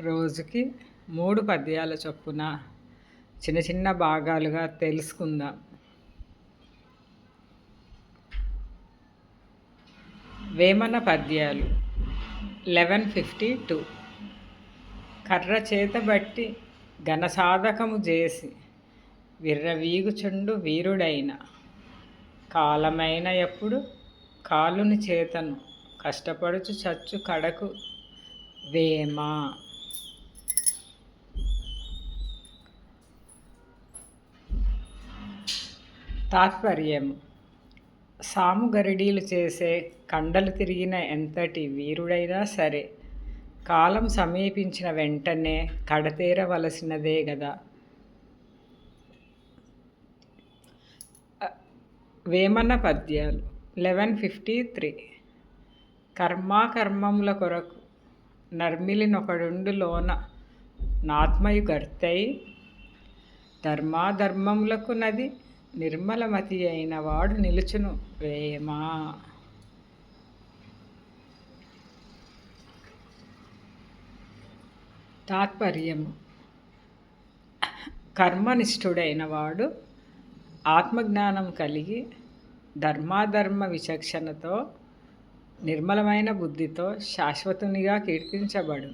రోజుకి మూడు పద్యాల చొప్పున చిన్న చిన్న భాగాలుగా తెలుసుకుందాం. వేమన పద్యాలు లెవెన్ ఫిఫ్టీ టూ. కర్ర చేతబట్టి ఘనసాధకము చేసి విర్రవీగుచుండు వీరుడైన. కాలమైన ఎప్పుడు కాలుని చేతను కష్టపడుచు చచ్చు కడకు. వేమ తాత్పర్యం. సాము గరిడీలు చేసే కండలు తిరిగిన ఎంతటి వీరుడైనా సరే కాలం సమీపించిన వెంటనే కడతేరవలసినదే గదా. వేమన పద్యాలు. Eleven fifty three. కర్మాకర్మముల కొరకు నర్మిలినొకడుండు లోన నాత్మయు గర్తై ధర్మాధర్మములకు నది నిర్మలమతి అయిన వాడు నిలుచును. వేమా తాత్పర్యము. కర్మనిష్ఠుడైన వాడు ఆత్మజ్ఞానం కలిగి ధర్మాధర్మ విచక్షణతో నిర్మలమైన బుద్ధితో శాశ్వతునిగా కీర్తించబడు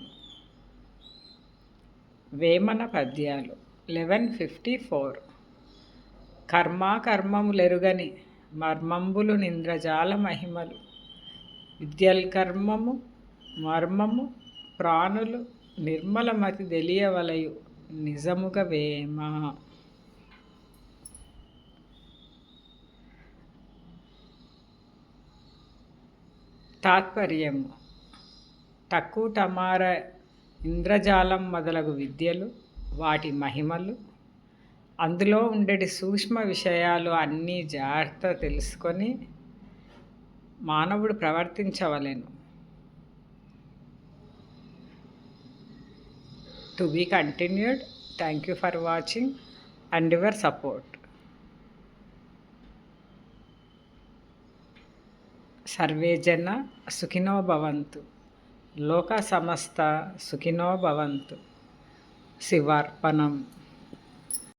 వేమన పద్యాలు. Eleven fifty four. కర్మాకర్మములెరుగని మర్మంబులు నింద్రజాల మహిమలు. విద్యల్కర్మము మర్మము ప్రాణులు నిర్మలమతి తెలియవలయు నిజముగ వేమ. తాత్పర్యము. తక్కువ టమార ఇంద్రజాలం మొదలగు విద్యలు వాటి మహిమలు అందులో ఉండేటి సూక్ష్మ విషయాలు అన్నీ జాగ్రత్త తెలుసుకొని మానవుడు ప్రవర్తించవలేను. To be continued thank you for watching and your support. Survey జన సుఖినో భవంతు. లోక సమస్త సుఖినో భవంతు. శివార్పణం.